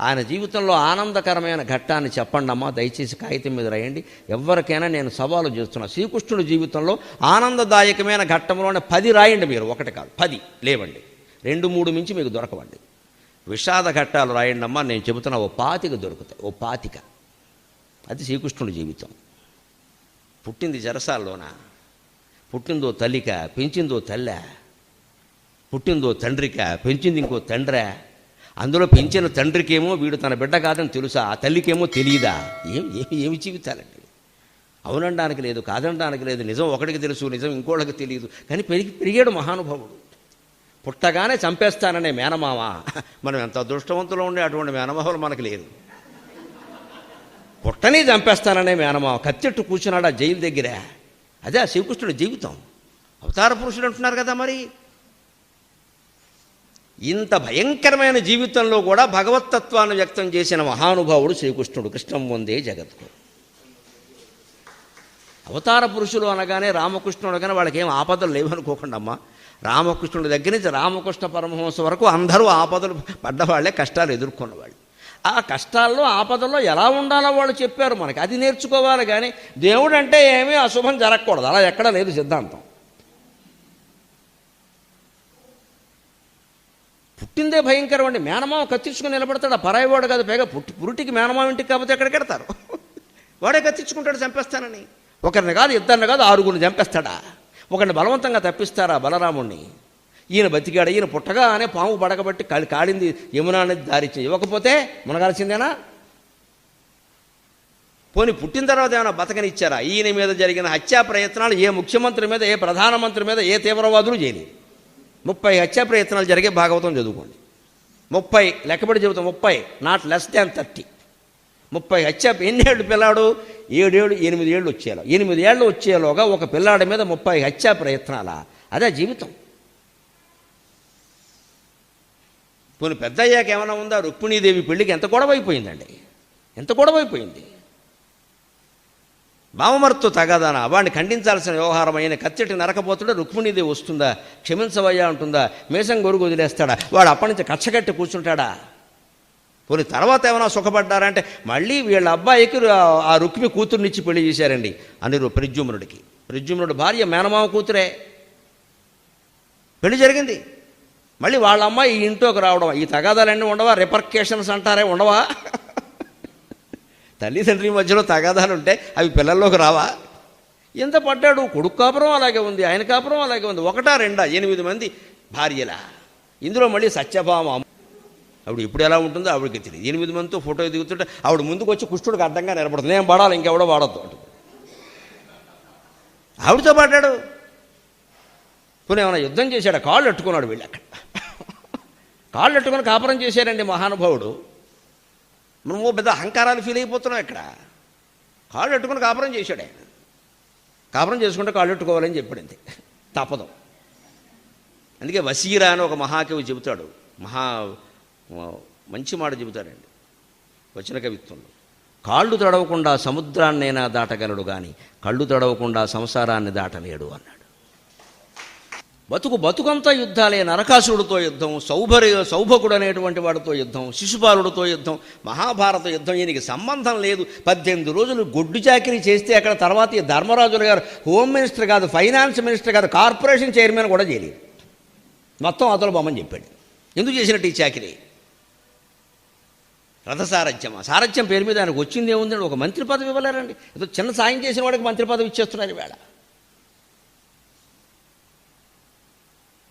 ఆయన జీవితంలో ఆనందకరమైన ఘట్టాన్ని చెప్పండి అమ్మా దయచేసి కాగితం మీద రాయండి. ఎవరికైనా నేను సవాలు చేస్తున్నా. శ్రీకృష్ణుడి జీవితంలో ఆనందదాయకమైన ఘట్టంలోనే పది రాయండి మీరు. ఒకటి కాదు పది లేవండి. రెండు మూడు మించి మీకు దొరకవండి. విషాద ఘట్టాలు రాయండి అమ్మా నేను చెబుతున్నా ఓ పాతిక దొరుకుతాయి. ఓ పాతిక. అది శ్రీకృష్ణుడి జీవితం. పుట్టింది జరసాల్లోన పుట్టిందో తల్లిక పెంచిందో తల్లె పుట్టిందో తండ్రిక పెంచింది ఇంకో తండ్రా అందులో పెంచిన తండ్రికేమో వీడు తన బిడ్డ కాదని తెలుసా? ఆ తల్లికేమో తెలియదా ఏం ఏమి ఏమి జీవితాలండి? అవునడానికి లేదు కాదనడానికి లేదు. నిజం ఒకడికి తెలుసు నిజం ఇంకోళ్ళకి తెలియదు కానీ పెరిగి పెరిగాడు మహానుభావుడు. పుట్టగానే చంపేస్తాననే మేనమామ మనం ఎంత అదృష్టవంతులో ఉండే అటువంటి మేనమామలు మనకు లేదు పుట్టని చంపేస్తాననే మేనమామ కత్తెట్టు కూర్చున్నాడు ఆ జైలు దగ్గర. అదే ఆ శ్రీకృష్ణుడి జీవితం. అవతార పురుషుడు అంటున్నారు కదా మరి. ఇంత భయంకరమైన జీవితంలో కూడా భగవత్తత్వాన్ని వ్యక్తం చేసిన మహానుభావుడు శ్రీకృష్ణుడు. కృష్ణం వందే జగత్కు అవతార పురుషులు అనగానే రామకృష్ణుడు అనగానే వాళ్ళకి ఏం ఆపదలు లేవనుకోకుండా అమ్మా రామకృష్ణుడి దగ్గర నుంచి రామకృష్ణ పరమహంస వరకు అందరూ ఆపదలు పడ్డవాళ్ళే కష్టాలు ఎదుర్కొన్నవాళ్ళు. ఆ కష్టాల్లో ఆపదల్లో ఎలా ఉండాలో వాళ్ళు చెప్పారు మనకి. అది నేర్చుకోవాలి కానీ దేవుడు అంటే ఏమీ అశుభం జరగకూడదు. అలా ఎక్కడా లేదు సిద్ధాంతం. పుట్టిందే భయంకరం అండి. మేనమామ కత్తించుకుని నిలబడతాడు. ఆ పరాయివాడు కాదు పైగా పుట్టి పురుటికి మేనమామ ఇంటికి కాకపోతే ఎక్కడ కడతారు వాడే కత్తించుకుంటాడు చంపేస్తానని. ఒకరిని కాదు ఇద్దరిని కాదు ఆరుగురిని చంపేస్తాడా? ఒకరిని బలవంతంగా తప్పిస్తారా బలరాముణ్ణి? ఈయన బతికాడు ఈయన పుట్టగానే పాము పడకబట్టి కాలి కాడింది యమునా అనేది దారిచ్చింది ఇవ్వకపోతే మునగాల్సిందేనా? పోనీ పుట్టిన తర్వాత ఏమైనా బతకనిచ్చారా? ఈయన మీద జరిగిన హత్యా ప్రయత్నాలు ఏ ముఖ్యమంత్రి మీద ఏ ప్రధానమంత్రి మీద ఏ తీవ్రవాదులు చేయలేదు. ముప్పై హత్యా ప్రయత్నాలు జరిగే భాగవతం చదువుకోండి. ముప్పై లెక్కబడి చెబుతాం ముప్పై నాట్ లెస్ దాన్ థర్టీ ముప్పై హత్యా ఎన్నేళ్ళు పిల్లాడు? ఏడేళ్ళు ఎనిమిది ఏళ్ళు వచ్చేలా. ఎనిమిది ఏళ్ళు వచ్చేలోగా ఒక పిల్లాడి మీద ముప్పై హత్యా ప్రయత్నాల? అదే జీవితం. పోనీ పెద్ద అయ్యాక ఏమైనా ఉందా? రుక్మిణీదేవి పెళ్ళికి ఎంత గొడవైపోయిందండి? ఎంత గొడవైపోయింది? బావమర్తో తగాదాన? వాడిని ఖండించాల్సిన వ్యవహారం అయిన కత్తెటి నరకపోతుడే? రుక్మిణీదేవి వస్తుందా? క్షమించవయ్యా ఉంటుందా మేషం గొరుగు వదిలేస్తాడా? వాడు అప్పటి నుంచి కచ్చగట్టి కూర్చుంటాడా? పోనీ తర్వాత ఏమైనా సుఖపడ్డారంటే మళ్ళీ వీళ్ళ అబ్బాయికి ఆ- రుక్మి కూతురునిచ్చి పెళ్ళి చేశారండి. అనిరు ప్రద్యుమ్నుడికి. ప్రద్యుమ్నుడు భార్య మేనమామ కూతురే. పెళ్ళి జరిగింది. మళ్ళీ వాళ్ళ అమ్మాయి ఈ ఇంట్లోకి రావడం. ఈ తగాదాలన్నీ ఉండవా? రిపర్కేషన్స్ అంటారే ఉండవా? తల్లిదండ్రి మధ్యలో తగాదాలు ఉంటే అవి పిల్లల్లోకి రావా? ఎంత పడ్డాడు? కొడుకు కాపురం అలాగే ఉంది ఆయన కాపురం అలాగే ఉంది. ఒకటా రెండా ఎనిమిది మంది భార్యలా. ఇందులో మళ్ళీ సత్యభామ అమ్మ. ఆవిడ ఇప్పుడు ఎలా ఉంటుందో ఆవిడకి తెలియదు. ఎనిమిది మందితో ఫోటో దిగుతుంటే ఆవిడ ముందుకు వచ్చి కుష్టుడికి అడ్డంగా నిలబడుతుంది. నేను పడాలి ఇంకెవడో వాడద్దు ఆవిడతో పడ్డాడు పోనీ ఏమైనా యుద్ధం చేశాడు? కాళ్ళు అట్టుకున్నాడు వీళ్ళు అక్కడ కాళ్ళు అట్టుకుని కాపురం చేశారండి మహానుభావుడు. మనం ఓ పెద్ద అహంకారాలు ఫీల్ అయిపోతున్నాం ఇక్కడ. కాళ్ళు అట్టుకుని కాపురం చేశాడు ఆయన. కాపురం చేసుకుంటే కాళ్ళు ఎట్టుకోవాలని చెప్పడింది తప్పదు. అందుకే వసీరా అని ఒక మహాకవి చెబుతాడు. మహా మంచి మాట చెబుతాడండి. వచ్చిన కవిత్వంలో. కాళ్ళు తడవకుండా సముద్రాన్నైనా దాటగలడు కానీ కళ్ళు తడవకుండా సంసారాన్ని దాటలేడు అన్నాడు. బతుకు బతుకంతా యుద్ధాలే నరకాసురుడితో యుద్ధం సౌభరి సౌభకుడు అనేటువంటి వాడితో యుద్ధం శిశుపాలుడితో యుద్ధం మహాభారత యుద్ధం ఈయనకి సంబంధం లేదు. పద్దెనిమిది రోజులు గొడ్డు చాకరీ చేస్తే అక్కడ తర్వాత ఈ ధర్మరాజులు గారు హోమ్ మినిస్టర్ కాదు ఫైనాన్స్ మినిస్టర్ కాదు కార్పొరేషన్ చైర్మన్ కూడా చేయలేదు. మొత్తం అతను బొమ్మని చెప్పాడు. ఎందుకు చేసినట్టు ఈ చాకరీ? రథసారథ్యమా? సారథ్యం పేరు మీద ఆయనకు వచ్చింది ఏముందండి ఒక మంత్రి పదవి ఇవ్వలేరండి. ఏదో చిన్న సాయం చేసిన వాడికి మంత్రి పదవి ఇచ్చేస్తున్నారు వేళ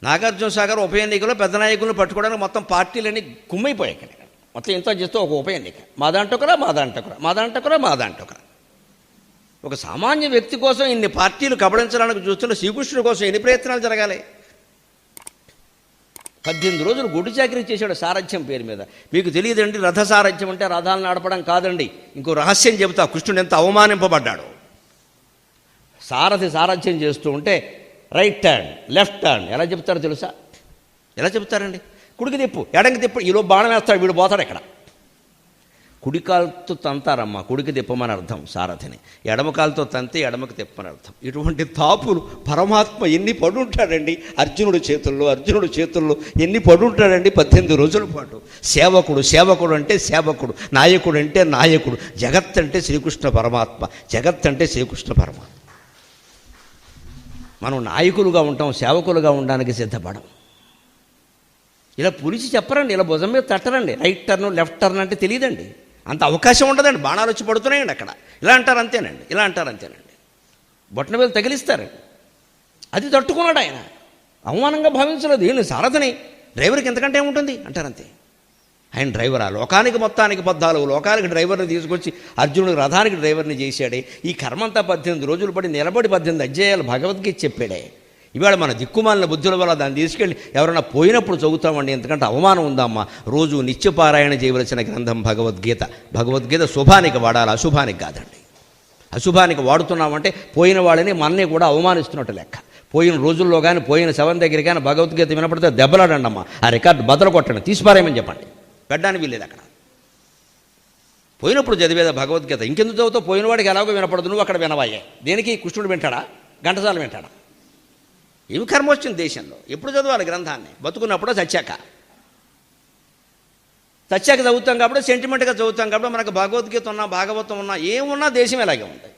నాగార్జున సాగర్ ఉప ఎన్నికలో పెద్ద నాయకులను పట్టుకోవడానికి మొత్తం పార్టీలన్నీ కుమ్మైపోయాయి ఇక్కడ. మొత్తం ఇంత చేస్తే ఒక ఉప ఎన్నిక. మా దాంటొకరా మా దాంటొకరా మా దాంటొకరా మా దాంటొకరా ఒక సామాన్య వ్యక్తి కోసం ఇన్ని పార్టీలు కబడించడానికి చూస్తున్న శ్రీకృష్ణుడి కోసం ఎన్ని ప్రయత్నాలు జరగాలి? పద్దెనిమిది రోజులు గుడి చాకరీ చేశాడు సారథ్యం పేరు మీద. మీకు తెలియదండి రథ సారథ్యం అంటే రథాలు నడపడం కాదండి. ఇంకో రహస్యం చెబుతా కృష్ణుడు ఎంత అవమానింపబడ్డాడు. సారథి సారథ్యం చేస్తూ ఉంటే రైట్ టర్న్ లెఫ్ట్ టర్న్ ఎలా చెప్తారో తెలుసా? ఎలా చెప్తారండి? కుడికి తిప్పు ఎడంకి తిప్పు ఈలో బాణం వేస్తాడు వీడు పోతాడు ఇక్కడ. కుడికాలతో తంతారమ్మా కుడికి తిప్పమని అర్థం సారథిని. ఎడమకాలతో తంతే ఎడమకి తిప్పమని అర్థం. ఇటువంటి తాపులు పరమాత్మ ఎన్ని పడుంటాడండి? అర్జునుడి చేతుల్లో అర్జునుడి చేతుల్లో ఎన్ని పడుంటాడండి? పద్దెనిమిది రోజుల పాటు. సేవకుడు సేవకుడు అంటే సేవకుడు నాయకుడు అంటే నాయకుడు జగత్ అంటే శ్రీకృష్ణ పరమాత్మ జగత్ అంటే శ్రీకృష్ణ పరమాత్మ. మనం నాయకులుగా ఉంటాం సేవకులుగా ఉండడానికి సిద్ధపడం. ఇలా పులిచి చెప్పరండి ఇలా భుజం మీద తట్టరండి. రైట్ టర్న్ లెఫ్ట్ టర్న్ అంటే తెలియదండి. అంత అవకాశం ఉండదండి బాణాలు వచ్చి పడుతున్నాయండి అక్కడ. ఇలా అంటారు అంతేనండి ఇలా అంటారు అంతేనండి. బొట్టన మీద తగిలిస్తారండి. అది తట్టుకున్నాడు ఆయన. అవమానంగా భావించలేదు. ఏంటి సారథని? డ్రైవర్కి ఎంతకంటే ఏముంటుంది? అంటారు అంతే. ఆయన డ్రైవరా. లోకానికి మొత్తానికి పద్నాలుగు లోకానికి డ్రైవర్ని తీసుకొచ్చి అర్జునుడు రథానికి డ్రైవర్ని చేశాడే. ఈ కర్మంతా పద్దెనిమిది రోజులు పడి నిలబడి పద్దెనిమిది అధ్యాయాలు భగవద్గీత చెప్పాడే. ఇవాళ మన దిక్కుమాలిన బుద్ధుల వల్ల దాన్ని తీసుకెళ్ళి ఎవరైనా పోయినప్పుడు చదువుతామండి ఎందుకంటే అవమానం ఉందమ్మా. రోజు నిత్యపారాయణ చేయవలసిన గ్రంథం భగవద్గీత. భగవద్గీత శుభానికి వాడాలి అశుభానికి కాదండి. అశుభానికి వాడుతున్నామంటే పోయిన వాళ్ళని మనని కూడా అవమానిస్తున్నట్టు లెక్క. పోయిన రోజుల్లో కానీ పోయిన శవం దగ్గర కానీ భగవద్గీత వినపడితే దెబ్బలాడండి అమ్మా ఆ రికార్డు బదలు కొట్టండి తీసిపారేయమని చెప్పండి. పెట్టడానికి వీల్లేదు అక్కడ. పోయినప్పుడు చదివేదా భగవద్గీత. ఇంకెందుకు చదువుతావు? పోయిన వాడికి ఎలాగో వినపడదు. నువ్వు అక్కడ వినవాయే. దేనికి? కృష్ణుడు వింటాడా? ఘంటసాల వింటాడా? ఏమి కర్మ వచ్చింది దేశంలో? ఎప్పుడు చదవాలి గ్రంథాన్ని? బతుకున్నప్పుడో చచ్చాక. చచ్చాక చదువుతాం కాబట్టి సెంటిమెంట్గా చదువుతాం కాబట్టి మనకు భగవద్గీత ఉన్నా భాగవతం ఉన్నా ఏమున్నా దేశం ఇలాగే ఉంది.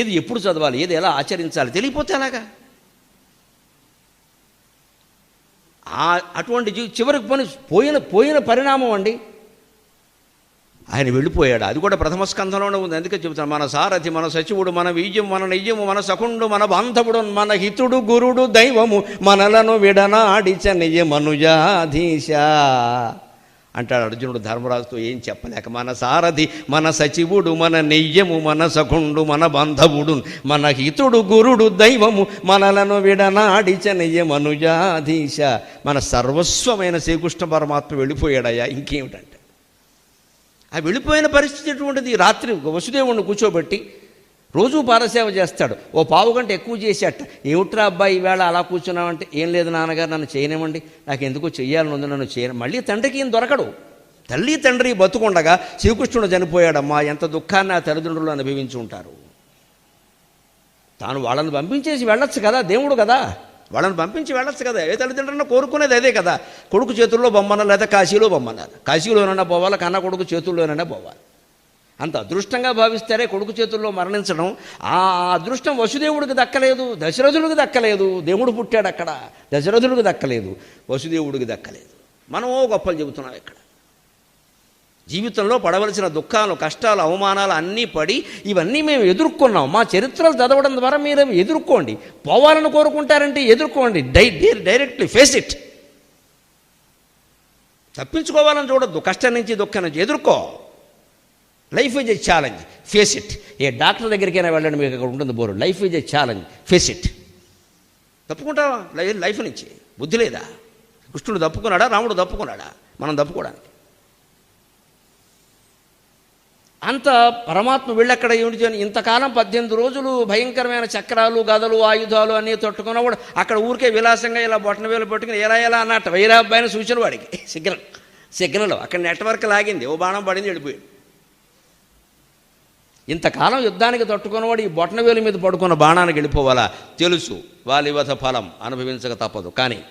ఏది ఎప్పుడు చదవాలి? ఏది ఎలా ఆచరించాలి? తెలియపోతే అలాగా ఆ అటువంటి జీవి చివరికి పోని పోయిన పోయిన పరిణామం అండి. ఆయన వెళ్ళిపోయాడు. అది కూడా ప్రథమ స్కంధంలోనే ఉంది. అందుకే చెబుతాను మన సారథి మన సచివుడు మన వీజ్యం మన నిజము మన సకుండు మన బాంధవుడు మన హితుడు గురుడు దైవము మనలను విడనాడిచ నెయ్య మనుజాధీశ. అంటాడు అర్జునుడు ధర్మరాజుతో ఏం చెప్పలేక మన సారథి మన సచివుడు మన నెయ్యము మన సఖుండు మన బంధవుడు మన హితుడు గురుడు దైవము మనలను విడనాడిచ నెయ్య మనుజాధీశ మన సర్వస్వమైన శ్రీకృష్ణ పరమాత్మ వెళ్ళిపోయాడయ్యా ఇంకేమిటంటే. ఆ వెళ్ళిపోయిన పరిస్థితి ఎటువంటిది? రాత్రి వసుదేవుణ్ణి కూర్చోబెట్టి రోజు పారసేవ చేస్తాడు. ఓ పావు గంట ఎక్కువ చేసేట. ఏమిట్రా అబ్బాయి ఈవేళ అలా కూర్చున్నామంటే ఏం లేదు నాన్నగారు నన్ను చేయనివ్వండి. నాకు ఎందుకో చెయ్యాలని ఉంది నన్ను చేయను. మళ్ళీ తండ్రికి ఏం దొరకడు. తల్లి తండ్రి బతుకుండగా శ్రీకృష్ణుడు చనిపోయాడమ్మా. ఎంత దుఃఖాన్ని ఆ తల్లిదండ్రులు అనుభవించి ఉంటారు. తాను వాళ్ళని పంపించేసి వెళ్ళొచ్చు కదా దేవుడు కదా. వాళ్ళని పంపించి వెళ్ళొచ్చు కదా. ఏ తల్లిదండ్రులను కోరుకునేది అదే కదా. కొడుకు చేతుల్లో బొమ్మన లేదా కాశీలో బొమ్మన్నారు కాశీలోనైనా పోవాలి కన్న కొడుకు చేతుల్లోనైనా పోవాలి. అంత అదృష్టంగా భావిస్తారే కొడుకు చేతుల్లో మరణించడం. ఆ అదృష్టం వసుదేవుడికి దక్కలేదు దశరథుడికి దక్కలేదు. దేవుడు పుట్టాడు అక్కడ దశరథుడికి దక్కలేదు వసుదేవుడికి దక్కలేదు. మనమో గొప్పలు చెబుతున్నాం ఇక్కడ. జీవితంలో పడవలసిన దుఃఖాలు కష్టాలు అవమానాలు అన్నీ పడి ఇవన్నీ మేము ఎదుర్కొన్నాం. మా చరిత్రలు చదవడం ద్వారా మీరు ఎదుర్కోండి. పోవాలని కోరుకుంటారంటే ఎదుర్కోండి. డై డైరెక్ట్లీ ఫేస్ ఇట్. తప్పించుకోవాలని చూడొద్దు. కష్టం నుంచి దుఃఖం నుంచి ఎదుర్కో. Life is a challenge face it A doctor దగ్గరికైనా వెళ్ళండి మీకు అక్కడ ఉంటుంది bore. Life is a challenge face it తప్పుకుంటావా? Life నుంచి. బుద్ధి లేదా? కృష్ణుడు తప్పుకున్నాడా? రాముడు తప్పుకున్నాడా? మనం తప్పుకోవడానికి. అంత పరమాత్మ వెళ్ళక్కడ ఏమిటి అని ఇంతకాలం పద్దెనిమిది రోజులు భయంకరమైన చక్రాలు గదలు ఆయుధాలు అన్నీ తట్టుకున్నవాడు అక్కడ ఊరికే విలాసంగా ఇలా బొట్టన వేలు పట్టుకుని ఎలా ఎలా అన్నట్టు. వైరా అబ్బాయిని సూచన వాడికి సిగ్నల్. సిగ్నల్. అక్కడ నెట్వర్క్ లాగింది. ఓ బాణం పడింది వెళ్ళిపోయాడు ఇంతకాలం యుద్ధానికి తట్టుకున్నవాడు ఈ బొట్టనవేలు మీద పడుకున్న బాణానికి వెళ్ళిపోవాలా? తెలుసు. వాలివధ ఫలం అనుభవించక తప్పదు. కానీ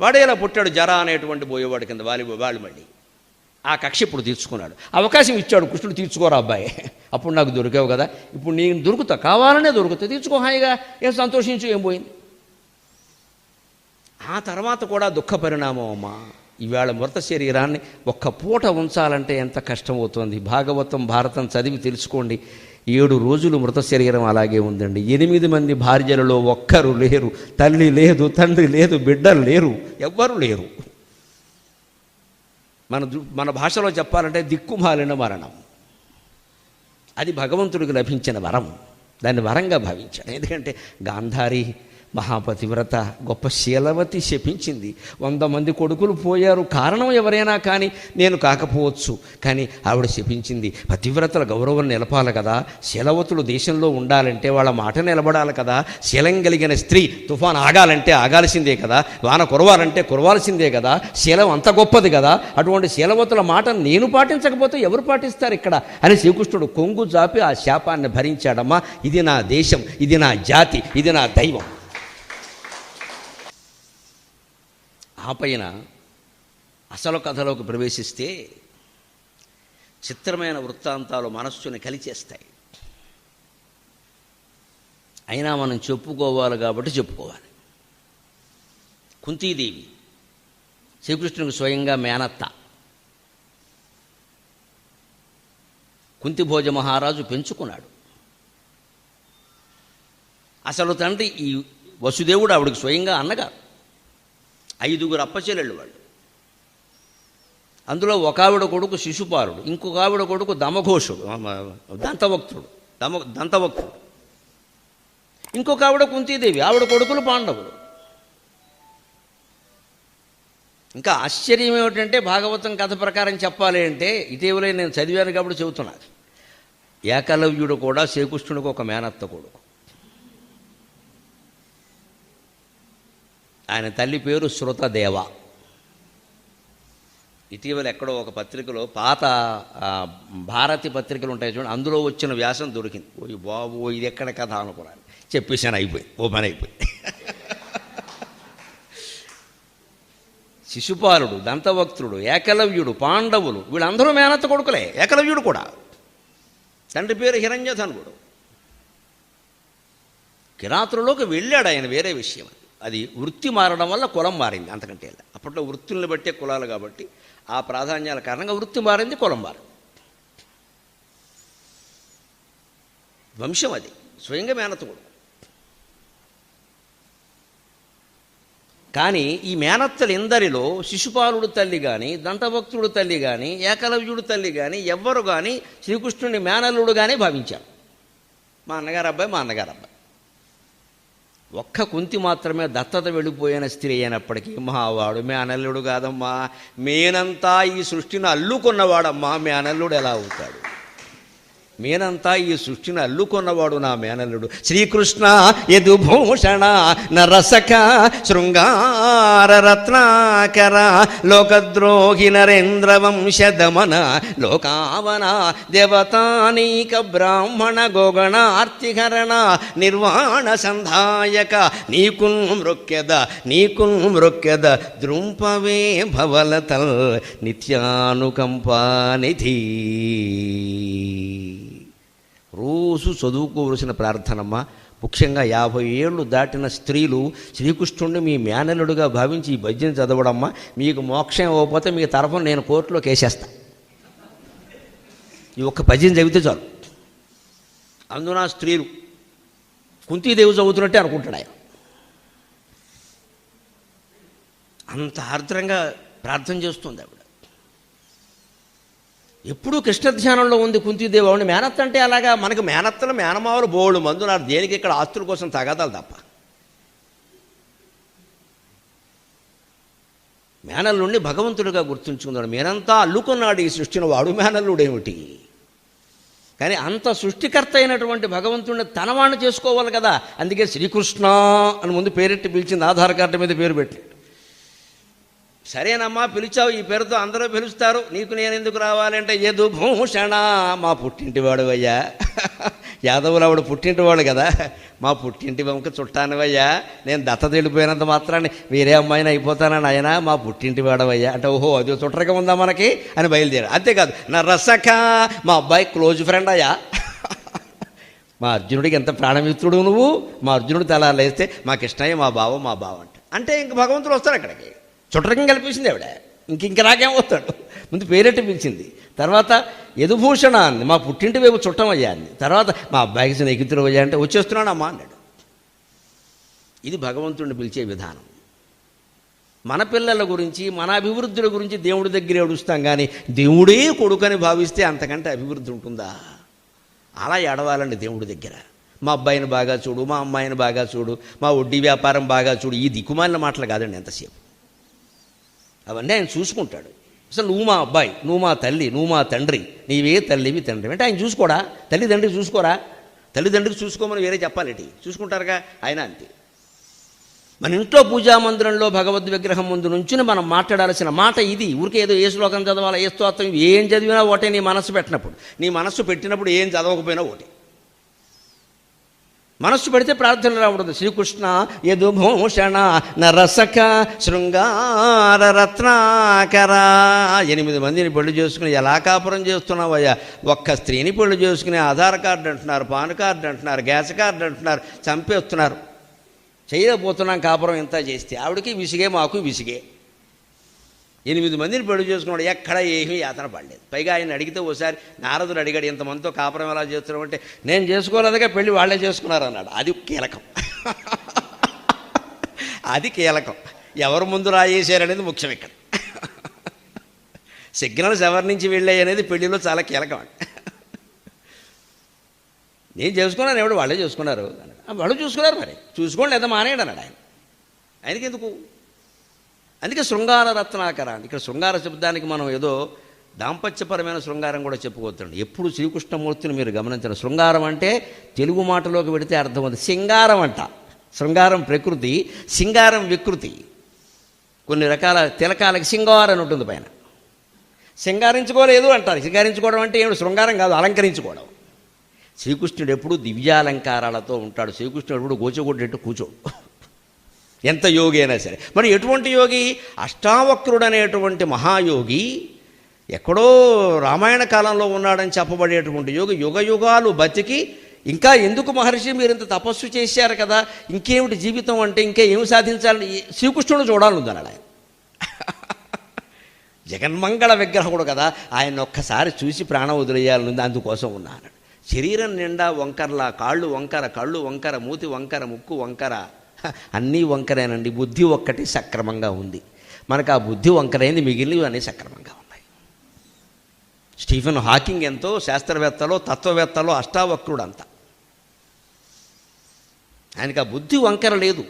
వాడే ఇలా పుట్టాడు? జర అనేటువంటి పోయేవాడు కింద వాలి వాళ్ళు మళ్ళీ. ఆ కక్ష ఇప్పుడు తీర్చుకున్నాడు. అవకాశం ఇచ్చాడు. కృష్ణుడు తీర్చుకోరా అబ్బాయి. అప్పుడు నాకు దొరికావు కదా. ఇప్పుడు నేను దొరుకుతా. కావాలనే దొరుకుతా. తీర్చుకో హాయిగా. ఏం సంతోషించు? ఏం పోయింది? ఆ తర్వాత కూడా దుఃఖ పరిణామం అమ్మా. ఇవాళ మృత శరీరాన్ని ఒక్క పూట ఉంచాలంటే ఎంత కష్టమవుతుంది. భాగవతం భారతం చదివి తెలుసుకోండి. ఏడు రోజులు మృత శరీరం అలాగే ఉందండి. ఎనిమిది మంది భార్యలలో ఒక్కరు లేరు. తల్లి లేదు తండ్రి లేదు బిడ్డలు లేరు ఎవ్వరు లేరు. మన మన భాషలో చెప్పాలంటే దిక్కుమాలిన మరణం. అది భగవంతుడికి లభించిన వరం. దాన్ని వరంగా భావించాడు. ఎందుకంటే గాంధారి మహాపతివ్రత గొప్ప శీలవతి శపించింది. వంద మంది కొడుకులు పోయారు. కారణం ఎవరైనా కానీ నేను కాకపోవచ్చు. కానీ ఆవిడ శపించింది. పతివ్రతల గౌరవం నిలపాలి కదా. శీలవతులు దేశంలో ఉండాలంటే వాళ్ళ మాట నిలబడాలి కదా. శీలం కలిగిన స్త్రీ తుఫాన్ ఆగాలంటే ఆగాల్సిందే కదా. వాన కురవాలంటే కురవాల్సిందే కదా. శీలం అంత గొప్పది కదా. అటువంటి శీలవతుల మాట నేను పాటించకపోతే ఎవరు పాటిస్తారు ఇక్కడ? అని శ్రీకృష్ణుడు కొంగు జాపి ఆ శాపాన్ని భరించాడమ్మా. ఇది నా దేశం. ఇది నా జాతి. ఇది నా దైవం. ఆ పైన అసలు కథలోకి ప్రవేశిస్తే చిత్రమైన వృత్తాంతాలు మనస్సుని కలిచేస్తాయి. అయినా మనం చెప్పుకోవాలి కాబట్టి చెప్పుకోవాలి. కుంతీదేవి శ్రీకృష్ణునికి స్వయంగా మేనత్త. కుంతిభోజ మహారాజు పెంచుకున్నాడు. అసలు తండ్రి ఈ వసుదేవుడు ఆవిడికి స్వయంగా అన్నగారు. ఐదుగురు అప్పచెల్లెళ్ళు వాళ్ళు. అందులో ఒక ఆవిడ కొడుకు శిశుపాలుడు ఇంకొక ఆవిడ కొడుకు దమఘోషుడు దంతవక్తుడు దమ దంతవక్తుడు. ఇంకొక ఆవిడ కుంతీదేవి ఆవిడ కొడుకులు పాండవులు. ఇంకా ఆశ్చర్యం ఏమిటంటే భాగవతం కథ ప్రకారం చెప్పాలి అంటే ఇటీవలే నేను చదివాను కాబట్టి చెబుతున్నాను ఏకలవ్యుడు కూడా శ్రీకృష్ణుడికి ఒక మేనత్త కొడుకు. ఆయన తల్లి పేరు శృతదేవ. ఇటీవల ఎక్కడో ఒక పత్రికలో పాత భారతి పత్రికలు ఉంటాయి చూడండి అందులో వచ్చిన వ్యాసం దొరికింది. ఓ బాబు ఓ ఇది ఎక్కడ కథ అనుకున్నాను. చెప్పేసాను అయిపోయి ఓ పని అయిపోయి శిశుపాలుడు దంతవక్తుడు ఏకలవ్యుడు పాండవులు వీళ్ళందరూ మేనత్త కొడుకులే ఏకలవ్యుడు కూడా. తండ్రి పేరు హిరంజధనుడు కిరాతులలోకి వెళ్ళాడు ఆయన వేరే విషయం అది వృత్తి మారడం వల్ల కులం మారింది అంతకంటే అప్పట్లో వృత్తుల్ని బట్టే కులాలు కాబట్టి ఆ ప్రాధాన్యాల కారణంగా వృత్తి మారింది కులం మారింది. వంశం అది. స్వయంగా మేనత్తగుడు కానీ ఈ మేనత్తలు ఇందరిలో శిశుపాలుడు తల్లి కానీ దంతభక్తుడు తల్లి కానీ ఏకలవ్యుడు తల్లి కానీ ఎవ్వరు కానీ శ్రీకృష్ణుని మేనల్లుడు కానీ భావించారు. మా అన్నగారు అబ్బాయి మా అన్నగారు అబ్బాయి. ఒక్క కుంతి మాత్రమే దత్తత వెళ్ళిపోయిన స్త్రీ అయినప్పటికీ మహావాడు మేనల్లుడు కాదమ్మా. మేనంతా ఈ సృష్టిని అల్లుకున్నవాడమ్మా. మేనల్లుడు ఎలా అవుతాడు? మేనంతా ఈ సృష్టిని అల్లుకున్నవాడు నా మేనల్లుడు. శ్రీకృష్ణ యదుభూషణ నరసక శృంగార రత్నాకర లోకద్రోహి నరేంద్ర వంశదమన లోకావన దేవతానీక బ్రాహ్మణ గోగణార్తిహరణ నిర్వాణ సంధాయక నీకున్ మృక్యద నీకున్ మృక్యద ద్రుంపవే భవలతల్ నిత్యానుకంపానిధి రోజు చదువుకోవలసిన ప్రార్థనమ్మ. ముఖ్యంగా యాభై ఏళ్ళు దాటిన స్త్రీలు శ్రీకృష్ణుడిని మీ మేనలుడుగా భావించి ఈ భజన చదవడమ్మా. మీకు మోక్షం ఇవ్వకపోతే మీ తరఫున నేను కోర్టులో కేసేస్తా. ఈ ఒక్క భజన చదివితే చాలు. అందున స్త్రీలు కుంతీదేవి చదువుతున్నట్టే అనుకుంటాడు ఆయన. అంత ఆర్ద్రంగా ప్రార్థన చేస్తుంది ఆవిడ. ఎప్పుడూ కృష్ణ ధ్యానంలో ఉంది కుంతీదేవి అవును మేనత్త అంటే అలాగా మనకు మేనత్తలు మేనమావులు బోళ్ళు మందు నాకు దేనికి ఇక్కడ ఆస్తుల కోసం తగాదాలు తప్ప. మేనల్లుండి భగవంతుడిగా గుర్తుంచుకున్నాడు. మేనంతా అల్లుకున్నాడు ఈ సృష్టిని. వాడు మేనల్లుడేమిటి? కానీ అంత సృష్టికర్త అయినటువంటి భగవంతుడిని తనవాణ్ణి చేసుకోవాలి కదా. అందుకే శ్రీకృష్ణ అని ముందు పేరెట్టి పిలిచింది. ఆధార్ కార్డు మీద పేరు పెట్టి సరేనమ్మా పిలిచావు ఈ పేరుతో అందరూ పిలుస్తారు. నీకు నేను ఎందుకు రావాలంటే యదు భూషణ మా పుట్టింటివాడు అయ్యా. యాదవులు ఆవిడ పుట్టింటివాడు కదా. మా పుట్టింటి వంక చుట్టానివయ్యా నేను దత్త వెళ్ళిపోయినంత మాత్రాన్ని వేరే అమ్మాయిని అయిపోతానని ఆయన మా పుట్టింటి వాడవయ్యా అంటే ఓహో అది చుట్టరిగా ఉందా మనకి? అని బయలుదేరా. అంతేకాదు నా రసక మా అబ్బాయి క్లోజ్ ఫ్రెండ్ అయ్యా. మా అర్జునుడికి ఎంత ప్రాణమిత్రుడు నువ్వు? మా అర్జునుడు తలా లేస్తే మా కృష్ణయ్య మా బావ మా బావ అంట. అంటే ఇంక భగవంతుడు వస్తారు అక్కడికి. చుట్టరకం కల్పించింది ఆవిడ. ఇంక ఇంక రాకేమవుతాడు వస్తాడు ముందు పేరెట్టి పిలిచింది. తర్వాత యదుభూషణ అంది మా పుట్టింటి వైపు చుట్టం అయ్యా అంది తర్వాత మా అబ్బాయికి స్నేహితుడు అయ్యా అంటే వచ్చేస్తున్నాడమ్మా అన్నాడు. ఇది భగవంతుడిని పిలిచే విధానం. మన పిల్లల గురించి మన అభివృద్ధుల గురించి దేవుడి దగ్గర ఏడుస్తాం కానీ దేవుడే కొడుకని భావిస్తే అంతకంటే అభివృద్ధి ఉంటుందా? అలా ఏడవాలండి దేవుడి దగ్గర. మా అబ్బాయిని బాగా చూడు మా అమ్మాయిని బాగా చూడు మా వడ్డీ వ్యాపారం బాగా చూడు. ఈ దిక్కుమాలిన మాటలు కాదండి ఎంతసేపు. అవన్నీ ఆయన చూసుకుంటాడు. అసలు నువ్వు మా అబ్బాయి నువ్వు మా తల్లి నువ్వు మా తండ్రి నీవే తల్లివి తండ్రి అంటే ఆయన చూసుకోడా? తల్లిదండ్రి చూసుకోరా? తల్లిదండ్రికి చూసుకోమని వేరే చెప్పాలేటి? చూసుకుంటారుగా ఆయన అంతే. మన ఇంట్లో పూజా మందిరంలో భగవద్ విగ్రహం ముందు నుంచుని మనం మాట్లాడాల్సిన మాట ఇది. ఊరికే ఏదో ఏ శ్లోకం చదవాలా ఏ స్తోత్రం ఏం చదివినా ఒకటే నీ మనస్సు పెట్టినప్పుడు. నీ మనస్సు పెట్టినప్పుడు ఏం చదవకపోయినా ఒకటి. మనస్సు పెడితే ప్రార్థన రావడదు శ్రీకృష్ణ యదుభూషణ నరసక శృంగార రత్నాకర. ఎనిమిది మందిని పెళ్ళి చేసుకుని ఎలా కాపురం చేస్తున్నావయ్యా? ఒక్క స్త్రీని పెళ్ళి చేసుకుని ఆధార్ కార్డు అంటున్నారు పాన్ కార్డు అంటున్నారు గ్యాస్ కార్డు అంటున్నారు చంపేస్తున్నారు. చేయలేకపోతున్నాం కాపురం ఇంత చేస్తే. ఆవిడకి విసిగే మాకు విసిగే. ఎనిమిది మందిని పెళ్ళి చేసుకున్నాడు ఎక్కడ ఏమీ యాతన పడలేదు. పైగా ఆయన అడిగితే ఓసారి నారదుడు అడిగాడు ఇంతమందితో కాపురం ఎలా చేస్తున్నావు? అంటే నేను చేసుకోలేదుగా పెళ్ళి వాళ్ళే చేసుకున్నారు అన్నాడు. అది కీలకం. అది కీలకం. ఎవరు ముందు రాయేశారనేది ముఖ్యం ఇక్కడ. సిగ్నల్స్ ఎవరి నుంచి వెళ్ళాయి అనేది పెళ్ళిలో చాలా కీలకం అండి. నేను చేసుకున్నాను ఎవడు వాళ్ళే చూసుకున్నారు? వాళ్ళు చూసుకున్నారు మరి. చూసుకోండి లేదా మానేయండి అన్నాడు ఆయన. ఆయనకి ఎందుకు? అందుకే శృంగార రత్నాకర ఇక్కడ శృంగార శబ్దానికి మనం ఏదో దాంపత్యపరమైన శృంగారం కూడా చెప్పుకోవద్దండి. ఎప్పుడు శ్రీకృష్ణమూర్తిని మీరు గమనించండి శృంగారం అంటే తెలుగు మాటలోకి పెడితే అర్థం ఉంది సింగారం అంట. శృంగారం ప్రకృతి సింగారం వికృతి. కొన్ని రకాల తిలకాలకి సింగారం ఉంటుంది పైన. సింగారించుకోలేదు అంటారు. సింగారించుకోవడం అంటే ఏమిటి? శృంగారం కాదు అలంకరించుకోవడం. శ్రీకృష్ణుడు ఎప్పుడు దివ్యాలంకారాలతో ఉంటాడు. శ్రీకృష్ణుడు ఎప్పుడు గోచగొడ్డెట్టు కూర్చోడు. ఎంత యోగి అయినా సరే. మరి ఎటువంటి యోగి? అష్టావక్రుడు అనేటువంటి మహాయోగి ఎక్కడో రామాయణ కాలంలో ఉన్నాడని చెప్పబడేటువంటి యోగి యుగ యుగాలు బతికి ఇంకా ఎందుకు మహర్షి మీరు ఇంత తపస్సు చేశారు కదా? ఇంకేమిటి జీవితం అంటే ఇంకా ఏమి సాధించాలని? శ్రీకృష్ణుడు చూడాలని ఆయన. జగన్మంగళ విగ్రహకుడు కదా ఆయన ఒక్కసారి చూసి ప్రాణం వదిలేయాలనుంది అందుకోసం ఉన్నాను శరీరం నిండా వంకరలా కాళ్ళు వంకర కళ్ళు వంకర మూతి వంకర ముక్కు వంకర. అన్నీ వంకరేనండి. బుద్ధి ఒక్కటి సక్రమంగా ఉంది. మనకు ఆ బుద్ధి వంకరైంది మిగిలినవి అన్నీ సక్రమంగా ఉన్నాయి. స్టీఫెన్ హాకింగ్ ఎంతో శాస్త్రవేత్తలో తత్వవేత్తలో అష్టావక్రుడు అంతా ఆయనకు ఆ బుద్ధి వంకర లేదు.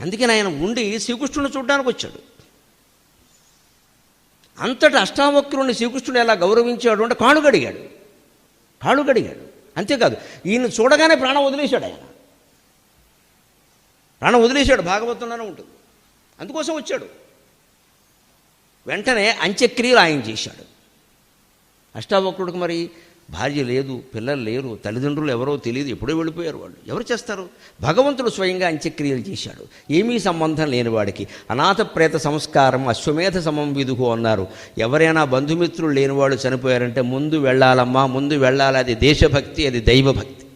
అందుకని ఆయన ఉండి శ్రీకృష్ణుని చూడడానికి వచ్చాడు. అంతటి అష్టావక్రుని శ్రీకృష్ణుడు ఎలా గౌరవించాడు అంటే కాణుగడిగాడు కాళుగడిగాడు అంతేకాదు ఈయన చూడగానే ప్రాణం వదిలేశాడు ఆయన. ప్రాణం వదిలేశాడు భాగవతంలోనే ఉంటుంది. అందుకోసం వచ్చాడు. వెంటనే అంత్యక్రియలు ఆయన చేశాడు. అష్టావక్రుడికి మరి భార్య లేదు పిల్లలు లేరు తల్లిదండ్రులు ఎవరో తెలియదు ఎప్పుడో వెళ్ళిపోయారు వాళ్ళు. ఎవరు చేస్తారు? భగవంతుడు స్వయంగా అంత్యక్రియలు చేశాడు. ఏమీ సంబంధం లేని వాడికి. అనాథ ప్రేత సంస్కారం అశ్వమేధ సమం విదుగు అన్నారు. ఎవరైనా బంధుమిత్రులు లేనివాడు చనిపోయారంటే ముందు వెళ్ళాలమ్మా ముందు వెళ్ళాలి. అది దేశభక్తి అది దైవభక్తి.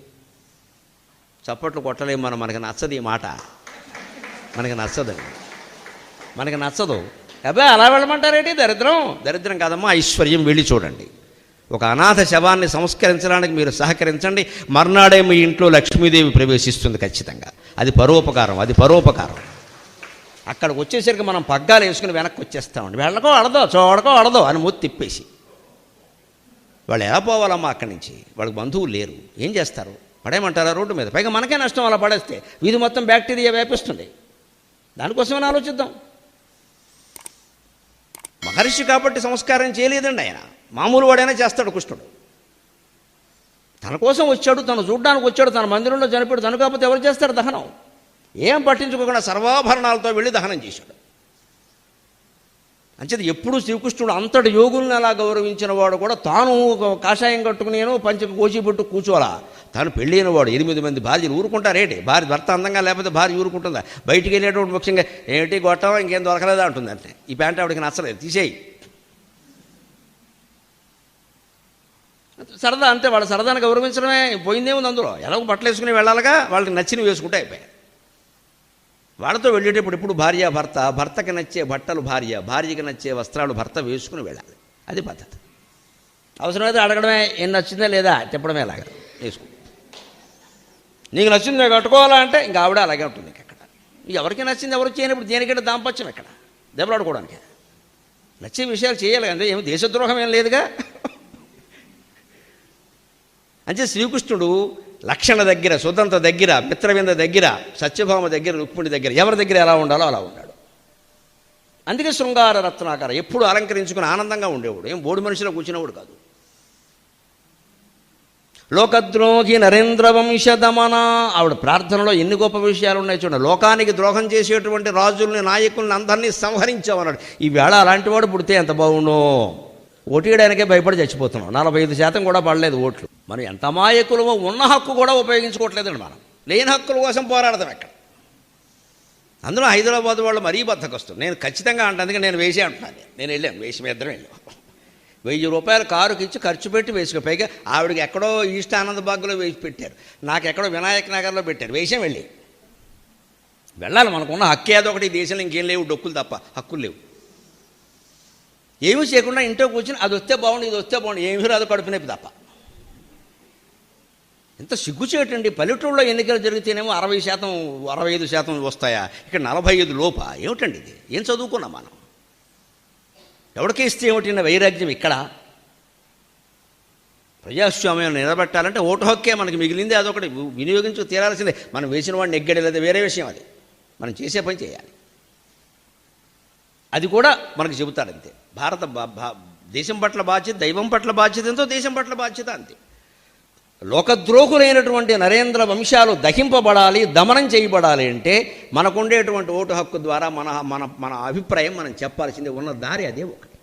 చప్పట్లు కొట్టలేము మనం మనకి నచ్చదు ఈ మాట. మనకి నచ్చదండి. మనకి నచ్చదు. అబ్బాయి అలా వెళ్ళమంటారేంటి? దరిద్రం. దరిద్రం కాదమ్మా ఐశ్వర్యం వెళ్ళి చూడండి. ఒక అనాథ శవాన్ని సంస్కరించడానికి మీరు సహకరించండి. మర్నాడే మీ ఇంట్లో లక్ష్మీదేవి ప్రవేశిస్తుంది ఖచ్చితంగా. అది పరోపకారం అది పరోపకారం. అక్కడికి వచ్చేసరికి మనం పగ్గాలు వేసుకుని వెనక్కి వచ్చేస్తామండి. వెళ్ళకో అడదో చూడకో అడదో అని మూతి తిప్పేసి. వాళ్ళు ఎలా పోవాలమ్మా అక్కడి నుంచి? వాళ్ళకి బంధువులు లేరు. ఏం చేస్తారు? పడేయమంటారా రోడ్డు మీద? పైగా మనకే నష్టం అలా పడేస్తే వీధి మొత్తం బ్యాక్టీరియా వ్యాపిస్తుంది. దానికోసమని ఆలోచిద్దాం. మహర్షి కాబట్టి సంస్కారం చేయలేదండి ఆయన. మామూలు వాడైనా చేస్తాడు కృష్ణుడు. తన కోసం వచ్చాడు తను చూడ్డానికి వచ్చాడు తన మందిరంలో చనిపోయాడు తను కాకపోతే ఎవరు చేస్తారు దహనం? ఏం పట్టించుకోకుండా సర్వాభరణాలతో వెళ్ళి దహనం చేశాడు. అంచేది ఎప్పుడు శ్రీకృష్ణుడు అంతటి యోగుల్ని అలా గౌరవించిన వాడు కూడా తాను కాషాయం కట్టుకునేను పంచకు కోచి పెట్టు కూర్చోవాలా? తాను పెళ్ళైన వాడు ఎనిమిది మంది భార్యలు ఊరుకుంటారేంటి భార్య భర్త అందంగా లేకపోతే భార్య ఊరుకుంటుందా? బయటికి వెళ్ళేటువంటి ముఖ్యంగా ఏంటి గొట్టం ఇంకేం దొరకలేదా? అంటుంది అంటే ఈ ప్యాంట్ ఆవిడకి నచ్చలేదు. తీసేయి. సరదా అంతే. వాళ్ళ సరదాను గౌరవించడమే పోయిందేముంది అందులో. ఎలాగో బట్టలు వేసుకుని వెళ్ళాలిగా వాళ్ళకి నచ్చినవి వేసుకుంటే అయిపోయాయి. వాళ్ళతో వెళ్ళేటప్పుడు ఇప్పుడు భార్య భర్త? భర్తకి నచ్చే బట్టలు భార్య భార్యకి నచ్చే వస్త్రాలు భర్త వేసుకుని వెళ్ళాలి. అది పద్ధతి. అవసరమైతే అడగడమే. ఏం నచ్చిందా లేదా? చెప్పడమే అలాగా. వేసుకో. నీకు నచ్చింది నేను కట్టుకోవాలా అంటే ఇంకా ఆవిడ అలాగే ఉంటుంది ఇంక అక్కడ ఎవరికి నచ్చింది ఎవరు చేయనప్పుడు దేనికంటే దాంపత్యం ఎక్కడ? దెబ్బలాడుకోవడానికి. నచ్చే విషయాలు చేయాలి అంటే ఏమి దేశద్రోహం ఏం లేదుగా? అంటే శ్రీకృష్ణుడు లక్షణ దగ్గర సుతంత దగ్గర మిత్రవింద దగ్గర సత్యభామ దగ్గర రుక్మిణి దగ్గర ఎవరి దగ్గర ఎలా ఉండాలో అలా ఉన్నాడు. అందుకే శృంగార రత్నాకర ఎప్పుడు అలంకరించుకుని ఆనందంగా ఉండేవాడు. ఏం బోడి మనిషిలో కూర్చునేవాడు కాదు. లోకద్రోహి నరేంద్రవంశదమనా. ఆవిడ ప్రార్థనలో ఎన్ని గొప్ప విషయాలు ఉన్నాయి చూడండి. లోకానికి ద్రోహం చేసేటువంటి రాజుల్ని నాయకుల్ని అందరినీ సంహరించామన్నాడు. ఈ వేళ అలాంటి వాడు పుడితే ఎంత బాగుండో? ఓటీయడానికే భయపడి చచ్చిపోతున్నాం. నలభై ఐదు శాతం కూడా పడలేదు ఓట్లు. మనం ఎంత అమాయకులమో ఉన్న హక్కు కూడా ఉపయోగించుకోవట్లేదండి మనం. లేని హక్కుల కోసం పోరాడదాం ఎక్కడ? అందులో హైదరాబాద్ వాళ్ళు మరీ బద్దకొస్తుంది నేను ఖచ్చితంగా అంటే అందుకే నేను వేసే అంటున్నాను. నేను వెళ్ళాను వేసి మీ ఇద్దరం వెళ్ళాం. వెయ్యి రూపాయలు కారుకి ఇచ్చి ఖర్చు పెట్టి వేసుకో. పైగా ఆవిడకి ఎక్కడో ఈస్ట్ ఆనంద బాగ్లో వేసి పెట్టారు. నాకు ఎక్కడో వినాయక నగర్లో పెట్టారు. వేసాం వెళ్ళి. వెళ్ళాలి మనకున్న హక్కు ఏదో ఒకటి. ఈ దేశంలో ఇంకేం లేవు డొక్కులు తప్ప. హక్కులు లేవు. ఏమీ చేయకుండా ఇంట్లో కూర్చుని అది వస్తే బాగుండు ఇది వస్తే బాగుండు. ఏమీ రాదు కడుపు తప్ప. ఎంత సిగ్గుచేటండి పల్లెటూళ్ళలో ఎన్నికలు జరిగితేనేమో అరవై శాతం అరవై ఐదు శాతం వస్తాయా? ఇక్కడ నలభై ఐదు లోపా? ఏమిటండి ఇది? ఏం చదువుకున్నాం మనం? ఎవరికి ఇస్తే ఏమిటిన వైరాగ్యం ఇక్కడ? ప్రజాస్వామ్యం నిలబెట్టాలంటే ఓటు హక్కే మనకి మిగిలింది అదొకటి. వినియోగించు తీరాల్సిందే. మనం వేసిన వాడిని ఎగ్గడి లేదా వేరే విషయం అది. మనం చేసే పని చేయాలి. అది కూడా మనకు చెబుతారంతే భారత బా- దేశం పట్ల బాధ్యత దైవం పట్ల బాధ్యత ఎంతో దేశం పట్ల బాధ్యత అంతే. లోకద్రోహులైనటువంటి నరేంద్ర వంశాలు దహింపబడాలి దమనం చేయబడాలి అంటే మనకుండేటువంటి ఓటు హక్కు ద్వారా మన మన మన అభిప్రాయం మనం చెప్పాల్సింది ఉన్న దారి అదే ఒకటి.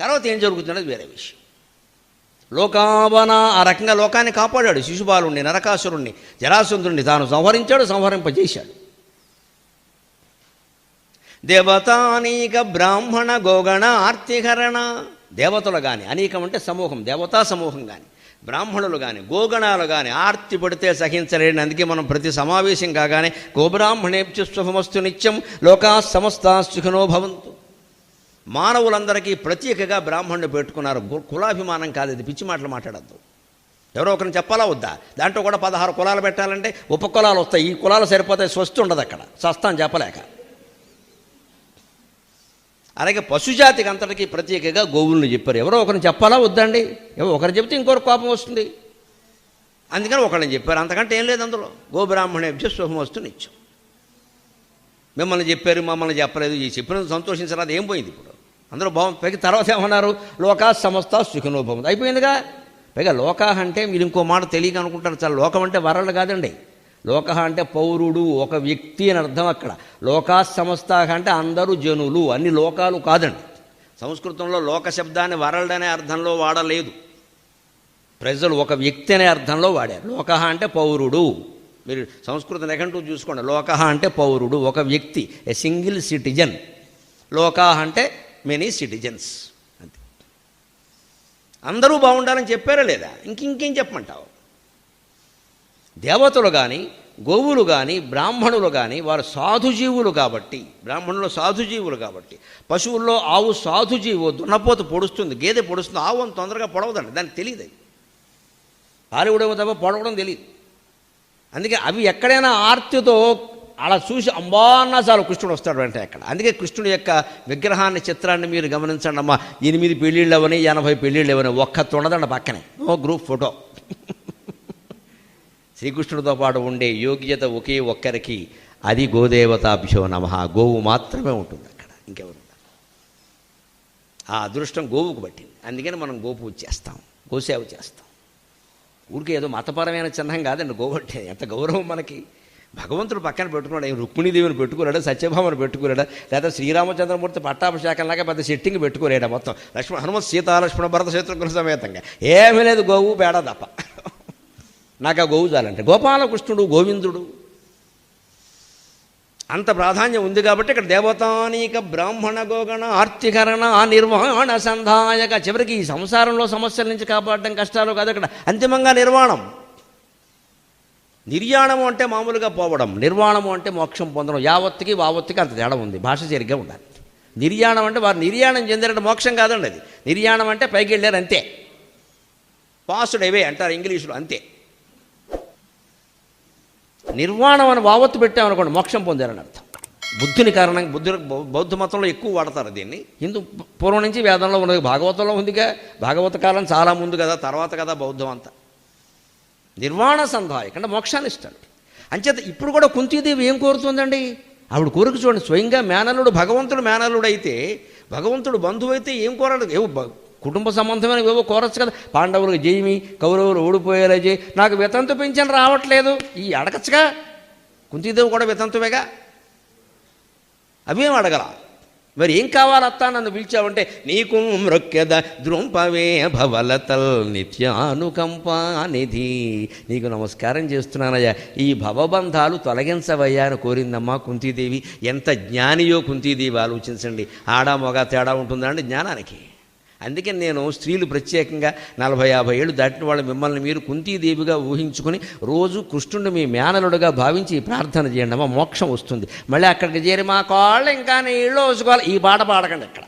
తర్వాత ఏం జరుగుతున్నది? వేరే విషయం. లోకావన ఆ రకంగా లోకాన్ని కాపాడాడు శిశుపాలుణ్ణి నరకాసురుణ్ణి జరాసురుణ్ణి తాను సంహరించాడు సంహరింపజేశాడు. దేవతానీక బ్రాహ్మణ గోగణ ఆర్తిహరణ దేవతలు కానీ అనేకం అంటే సమూహం దేవతా సమూహం కానీ బ్రాహ్మణులు కానీ గోగణాలు కానీ ఆర్తి పడితే సహించలేని అందుకే మనం ప్రతి సమావేశం కాగానే గోబ్రాహ్మణేభ్య శుభమస్తు నిత్యం లోకా సమస్త సుఖనో భవంతు. మానవులందరికీ ప్రత్యేకగా బ్రాహ్మణుడు పెట్టుకున్నారు. కులాభిమానం కాదు ఇది. పిచ్చి మాటలు మాట్లాడద్దు. ఎవరో ఒకరిని చెప్పాలా వద్దా? దాంట్లో కూడా పదహారు కులాలు పెట్టాలంటే ఉప కులాలు వస్తాయి. ఈ కులాలు సరిపోతాయి. స్వస్తి ఉండదు అక్కడ. సస్తాం చెప్పలేక. అలాగే పశుజాతికి అంతటికీ ప్రత్యేకంగా గోవులను చెప్పారు. ఎవరో ఒకరిని చెప్పాలా వద్దండి? ఎవరో ఒకరు చెప్తే ఇంకొకరు కోపం వస్తుంది. అందుకని ఒకరిని చెప్పారు. అంతకంటే ఏం లేదు అందులో. గోబ్రాహ్మణేభ్య శుభమస్తు నిత్యం మిమ్మల్ని చెప్పారు మమ్మల్ని చెప్పలేదు. ఈ చెప్పినందుకు సంతోషించరాదు ఏం పోయింది ఇప్పుడు? అందరూ బాగుంది పైకి తర్వాత ఏమన్నారు? లోకా సమస్త సుఖనోభవం అయిపోయిందిగా? పైగా లోకా అంటే మీరు ఇంకో మాట తెలియక అనుకుంటారు చాలా లోకం అంటే వరలు కాదండి. లోక అంటే పౌరుడు ఒక వ్యక్తి అని అర్థం అక్కడ. లోకా సంస్థ అంటే అందరూ జనులు అన్ని లోకాలు కాదండి. సంస్కృతంలో లోక శబ్దాన్ని వరల్డ్ అనే అర్థంలో వాడలేదు. ప్రజలు ఒక వ్యక్తి అనే అర్థంలో వాడారు. లోక అంటే పౌరుడు. మీరు సంస్కృత నిఘంటూ చూసుకోండి. లోక అంటే పౌరుడు ఒక వ్యక్తి ఏ సింగిల్ సిటిజన్ లోకా అంటే మెనీ సిటిజన్స్ అంతే. అందరూ బాగుండాలని చెప్పారా లేదా? ఇంకింకేం చెప్పమంటావు? దేవతలు కానీ గోవులు కానీ బ్రాహ్మణులు కానీ వారు సాధుజీవులు కాబట్టి బ్రాహ్మణులు సాధుజీవులు కాబట్టి పశువుల్లో ఆవు సాధుజీవు దున్నపోత పొడుస్తుంది గేదె పొడుస్తుంది ఆవు అంత తొందరగా పొడవదండి దానికి తెలియదు అది. పాలివ్వడం తప్ప పొడవడం తెలియదు. అందుకే అవి ఎక్కడైనా ఆర్తితో అలా చూసి అంబాన్న చాలు కృష్ణుడు వస్తాడు అంటే అక్కడ. అందుకే కృష్ణుడి యొక్క విగ్రహాన్ని చిత్రాన్ని మీరు గమనించండి అమ్మా ఎనిమిది పెళ్ళిళ్ళు అవని ఎనభై పెళ్ళిళ్ళు అవని ఒక్క తుండదండి పక్కనే. ఓ గ్రూప్ ఫోటో. శ్రీకృష్ణుడితో పాటు ఉండే యోగ్యత ఒకే ఒక్కరికి అది గోదేవతాభ్యో నమ. గోవు మాత్రమే ఉంటుంది అక్కడ ఇంకెవరు ఆ అదృష్టం గోవుకు పట్టింది. అందుకని మనం గోపూజ చేస్తాం గోసేవ చేస్తాం. ఊరికే ఏదో మతపరమైన చిహ్నం కాదండి గోవట్టే ఎంత గౌరవం మనకి. భగవంతుడు పక్కన పెట్టుకున్నాడు ఏం రుక్మిణీదేవిని పెట్టుకోలేడా సత్యభామను పెట్టుకోలేడా లేదా శ్రీరామచంద్రమూర్తి పట్టాభిషేకంలాగా పెద్ద సెట్టింగ్ పెట్టుకోలేడా మొత్తం. లక్ష్మణ హనుమత్ సీత లక్ష్మణ భరత శత్రుఘ్న సమేతంగా. ఏమీ లేదు గోవు బేడ తప్ప. నాకు ఆ గోవు చాలంటే గోపాలకృష్ణుడు గోవిందుడు. అంత ప్రాధాన్యం ఉంది కాబట్టి ఇక్కడ దేవతానీక బ్రాహ్మణ గోగణ ఆర్తికరణ నిర్వహణ సంధాయక చివరికి ఈ సంసారంలో సమస్యల నుంచి కాపాడడం కష్టాలు కాదు అక్కడ అంతిమంగా నిర్వాణం. నిర్యాణము అంటే మామూలుగా పోవడం. నిర్వాణము అంటే మోక్షం పొందడం. యావత్తుకి వావత్తుకి అంత తేడా ఉంది. భాష సరిగ్గా ఉండాలి. నిర్యాణం అంటే వారు నిర్యాణం చెందినట్టు మోక్షం కాదండి అది. నిర్యాణం అంటే పైకి వెళ్ళారు అంతే. పాస్డ్ అవే అంటారు ఇంగ్లీషులో అంతే. నిర్వాణం అని వావత్తు పెట్టామనుకోండి మోక్షం పొందారని అర్థం. బుద్ధుని కారణంగా బుద్ధు బౌద్ధ మతంలో ఎక్కువ వాడతారు దీన్ని. హిందూ పూర్వం నుంచి వేదంలో ఉన్నది భాగవతంలో ఉందిగా. భాగవత కాలం చాలా ముందు కదా తర్వాత కదా బౌద్ధం అంతా. నిర్వాణ సంధాయక అంటే మోక్షాన్ని ఇస్తాడు అంచేత ఇప్పుడు కూడా కుంతీదేవి ఏం కోరుతుందండి? ఆవిడ కోరిక చూడండి స్వయంగా మేనల్లుడు భగవంతుడు మేనల్లుడు అయితే భగవంతుడు బంధువు అయితే ఏం కోరడు? ఏవో కుటుంబ సంబంధమైన ఏవో కోరచ్చు కదా. పాండవులు జయమి కౌరవులు ఓడిపోయేలా చేయి. నాకు వితంతు పెంచని రావట్లేదు. ఈ అడగచ్చుగా? కుంతీదేవి కూడా వితంతువేగా? అవేం అడగల? మరి ఏం కావాలత్తా నన్ను పిలిచావంటే? నీకు మృక్యద ద్రుంపవే భవలతల్ నిత్యానుకంపానిధి నీకు నమస్కారం చేస్తున్నానయ్యా. ఈ భవబంధాలు తొలగించవయ్యా అని కోరిందమ్మా కుంతీదేవి. ఎంత జ్ఞానియో కుంతీదేవి ఆలోచించండి. ఆడా మొగ తేడా ఉంటుందా అండి జ్ఞానానికి. అందుకే నేను స్త్రీలు ప్రత్యేకంగా నలభై యాభై ఏళ్ళు దాటిన వాళ్ళు మిమ్మల్ని మీరు కుంతీదేవిగా ఊహించుకొని రోజు కృష్ణుడు మీ మేనలుడుగా భావించి ప్రార్థన చేయండి. అమ్మ మోక్షం వస్తుంది. మళ్ళీ అక్కడికి చేరి మా కాళ్ళు ఇంకా నీళ్ళు వేసుకోవాలి ఈ పాట పాడకండి ఇక్కడ.